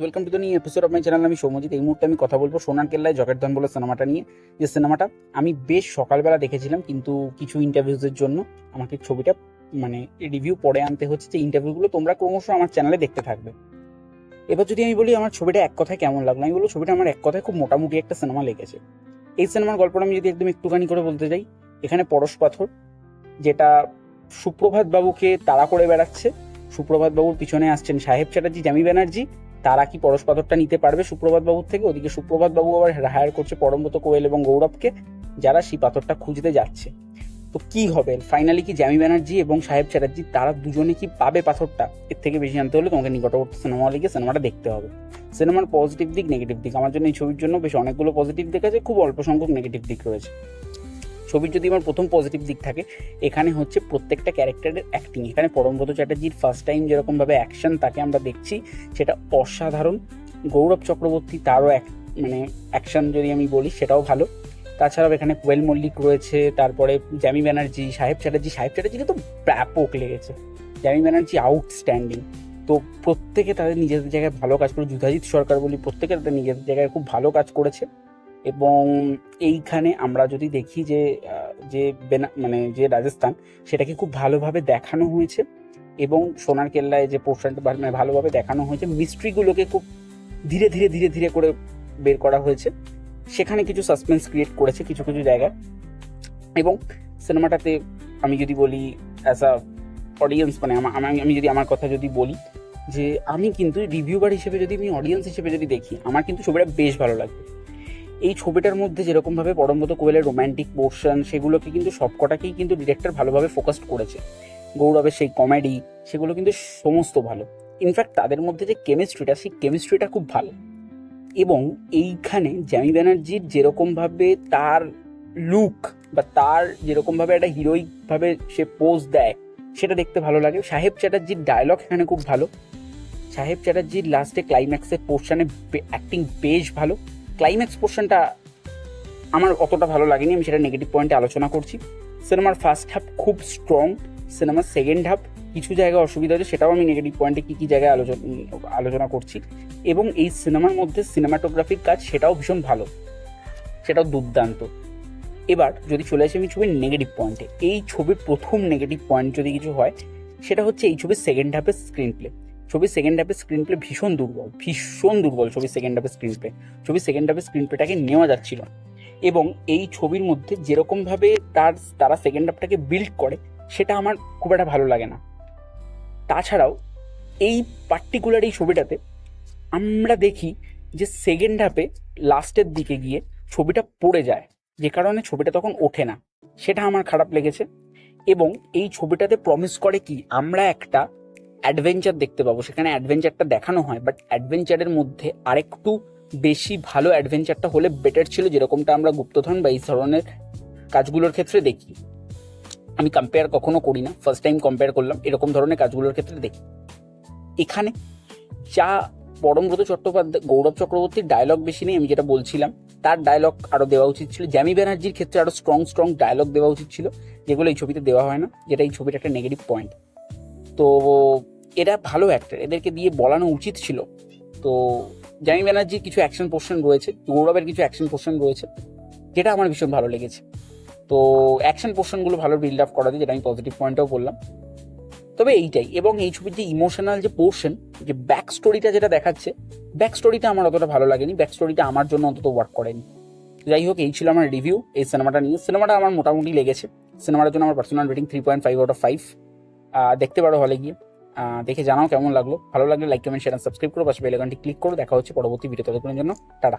Welcome to the new episode of my channel আমি সৌমজিৎ এই মুহূর্তে আমি কথা বলব সোনার কেল্লায় জগের ধন বলে সিনেমাটা নিয়ে। যে সিনেমাটা আমি বেশ সকালবেলা দেখেছিলাম, কিন্তু কিছু ইন্টারভিউজের জন্য আমাকে ছবিটা মানে রিভিউ পরে আনতে হচ্ছে। যে ইন্টারভিউগুলো তোমরা ক্রমশ আমার চ্যানেলে দেখতে থাকবে। এবার যদি আমি বলি আমার ছবিটা এক কথায় কেমন লাগল, আমি বলব ছবিটা আমার এক কথায় খুব মোটামুটি একটা সিনেমা লেগেছে। এই সিনেমার গল্পটা আমি যদি একদম একটুখানি করে বলতে যাই, এখানে পরশ পাথর, যেটা সুপ্রভাত বাবুকে তাড়া করে বেড়াচ্ছে। সুপ্রভাত বাবুর পিছনে আসছেন সাহেব চ্যাটার্জি, জামি ব্যানার্জি তারা কি পরশ পাথরটা নিতে পারবে সুপ্রভাত বাবুর থেকে? ওদিকে সুপ্রভাত বাবু আবার হায়ার করছে পরমব্রত কোয়েল এবং গৌরবকে, যারা সেই পাথরটা খুঁজতে যাচ্ছে। তো কি হবে? ফাইনালি কি জ্যামি ব্যানার্জি এবং সাহেব চ্যাটার্জি, তারা দুজনে কি পাবে পাথরটা? এর থেকে বেশি জানতে হলে তোমাকে নিকটবর্তী সিনেমা হলে গিয়ে সিনেমাটা দেখতে হবে। সিনেমার পজিটিভ দিক নেগেটিভ দিক। আমার জন্য এই ছবির জন্য বেশ অনেকগুলো পজিটিভ দিক আছে, খুব অল্প সংখ্যক নেগেটিভ দিক রয়েছে। ছবির যদি আমার প্রথম পজিটিভ দিক থাকে, এখানে হচ্ছে প্রত্যেকটা ক্যারেক্টারের অ্যাক্টিং এখানে পরমব্রত চ্যাটার্জির ফার্স্ট টাইম যেরকমভাবে অ্যাকশন তাকে আমরা দেখছি, সেটা অসাধারণ। গৌরব চক্রবর্তী তারও এক মানে অ্যাকশন যদি আমি বলি, সেটাও ভালো। তাছাড়াও এখানে কোয়েল মল্লিক রয়েছে, তারপরে জ্যামি ব্যানার্জি সাহেব চ্যাটার্জি। সাহেব চ্যাটার্জিকে তো ব্যাপক লেগেছে। জ্যামি ব্যানার্জি আউটস্ট্যান্ডিং তো প্রত্যেকে তাদের নিজেদের জায়গায় ভালো কাজ করে, যুধাজিৎ সরকার বলি, প্রত্যেকে তাদের নিজেদের জায়গায় খুব ভালো কাজ করেছে। এবং এইখানে আমরা যদি দেখি যে যে মানে যে রাজস্থান, সেটাকে খুব ভালোভাবে দেখানো হয়েছে এবং সোনার কেল্লায় যে পোর্শনটা মানে ভালোভাবে দেখানো হয়েছে, মিস্ট্রিগুলোকে খুব ধীরে ধীরে ধীরে ধীরে করে বের করা হয়েছে। সেখানে কিছু সাসপেন্স ক্রিয়েট করেছে কিছু কিছু জায়গায়। এবং সিনেমাটাতে আমি যদি বলি অ্যাজ আ অডিয়েন্স মানে আমি যদি আমার কথা যদি বলি যে, আমি কিন্তু রিভিউবার হিসেবে যদি আমি অডিয়েন্স হিসেবে যদি দেখি, আমার কিন্তু ছবিটা বেশ ভালো লাগবে। এই ছবিটার মধ্যে যেরকমভাবে পরমব্রত কোয়েলের রোম্যান্টিক পোর্শন সেগুলোকে কিন্তু সবকটাকেই কিন্তু ডিরেক্টর ভালোভাবে ফোকাসড করেছে। গৌরবের সেই কমেডি সেগুলো কিন্তু সমস্ত ভালো। ইনফ্যাক্ট তাদের মধ্যে যে কেমিস্ট্রিটা সেই কেমিস্ট্রিটা খুব ভালো। এবং এইখানে জ্যামি ব্যানার্জির যেরকমভাবে তার লুক বা তার যেরকমভাবে একটা হিরোইকভাবে সে পোজ দেয়, সেটা দেখতে ভালো লাগে। সাহেব চ্যাটার্জির ডায়লগ এখানে খুব ভালো। সাহেব চ্যাটার্জির লাস্টে ক্লাইম্যাক্সের পোর্শনে অ্যাক্টিং বেশ ভালো। ক্লাইম্যাক্স পোর্শনটা আমার অতটা ভালো লাগেনি, আমি সেটা নেগেটিভ পয়েন্টে আলোচনা করছি। সিনেমার ফার্স্ট হাফ খুব স্ট্রং সিনেমার সেকেন্ড হাফ কিছু জায়গায় অসুবিধা হচ্ছে সেটাও আমি নেগেটিভ পয়েন্টে কী কী জায়গায় আলোচনা আলোচনা করছি। এবং এই সিনেমার মধ্যে সিনেমাটোগ্রাফির কাজ সেটাও ভীষণ ভালো, সেটাও দুর্দান্ত। এবার যদি চলে আসি আমি ছবির নেগেটিভ পয়েন্টে এই ছবির প্রথম নেগেটিভ পয়েন্ট যদি কিছু হয়, সেটা হচ্ছে এই ছবির সেকেন্ড হাফের স্ক্রিন প্লে ছবির সেকেন্ড হাফের স্ক্রিন প্লে ভীষণ দুর্বল ভীষণ দুর্বল ছবির সেকেন্ড হাফের স্ক্রিন প্লে ছবির সেকেন্ড হাফের স্ক্রিন প্লেটাকে নেওয়া যাচ্ছিল এবং এই ছবির মধ্যে যেরকমভাবে তার, তারা সেকেন্ড হাফটাকে বিল্ড করে, সেটা আমার খুব একটা ভালো লাগে না। তাছাড়াও এই পার্টিকুলার এই ছবিটাতে আমরা দেখি যে সেকেন্ড হাফে লাস্টের দিকে গিয়ে ছবিটা পড়ে যায়। যে কারণে ছবিটা তখন ওঠে না। সেটা আমার খারাপ লেগেছে। এবং এই ছবিটাতে প্রমিস করে কি? আমরা একটা অ্যাডভেঞ্চার দেখতে পাবো। সেখানে অ্যাডভেঞ্চারটা দেখানো হয় বাট অ্যাডভেঞ্চারের মধ্যে আরেকটু বেশি ভালো অ্যাডভেঞ্চারটা হলে বেটার ছিল যেরকমটা আমরা গুপ্তধন বা এই ধরনের কাজগুলোর ক্ষেত্রে দেখি। আমি কম্পেয়ার কখনো করি না ফার্স্ট টাইম কম্পেয়ার করলাম, এরকম ধরনের কাজগুলোর ক্ষেত্রে দেখি। এখানে যা পরমব্রত চট্টোপাধ্যায়, গৌরব চক্রবর্তীর ডায়লগ বেশি নেই, আমি যেটা বলছিলাম, তার ডায়লগ আরও দেওয়া উচিত ছিল। জ্যামি ব্যানার্জির ক্ষেত্রে আরও স্ট্রং স্ট্রং ডায়লগ দেওয়া উচিত ছিল, যেগুলো এই ছবিতে দেওয়া হয় না, যেটা এই ছবির একটা নেগেটিভ পয়েন্ট তো এরা ভালো অ্যাক্টর এদেরকে দিয়ে বলানো উচিত ছিল। তো জামি ব্যানার্জির কিছু অ্যাকশন পোর্শন রয়েছে, গৌরবের কিছু অ্যাকশন পোর্শন রয়েছে, যেটা আমার ভীষণ ভালো লেগেছে। তো অ্যাকশন পোর্শনগুলো ভালো বিল্ড আপ করা যায় যেটা আমি পজিটিভ পয়েন্টও বললাম। তবে এইটাই, এবং এই ছবির যে ইমোশনাল যে পোর্শন যে ব্যাক স্টোরিটা যেটা দেখাচ্ছে ব্যাক স্টোরিটা আমার অতটা ভালো লাগেনি ব্যাক স্টোরিটা আমার জন্য অন্তত ওয়ার্ক করেনি। যাই হোক, এই ছিল আমার রিভিউ এই সিনেমাটা নিয়ে। সিনেমাটা আমার মোটামুটি লেগেছে। সিনেমাটার জন্য আমার personal rating three point five out of five দেখতে পারো হলে গিয়ে। দেখে জানাও কেমন লাগল। ভালো লাগলে লাইক কমেন্ট শেয়ার সাবস্ক্রাইব করো। পাশে বেলাইকনটি ক্লিক করো। দেখা হচ্ছে পরবর্তী ভিডিও ততক্ষণের জন্য টাটা।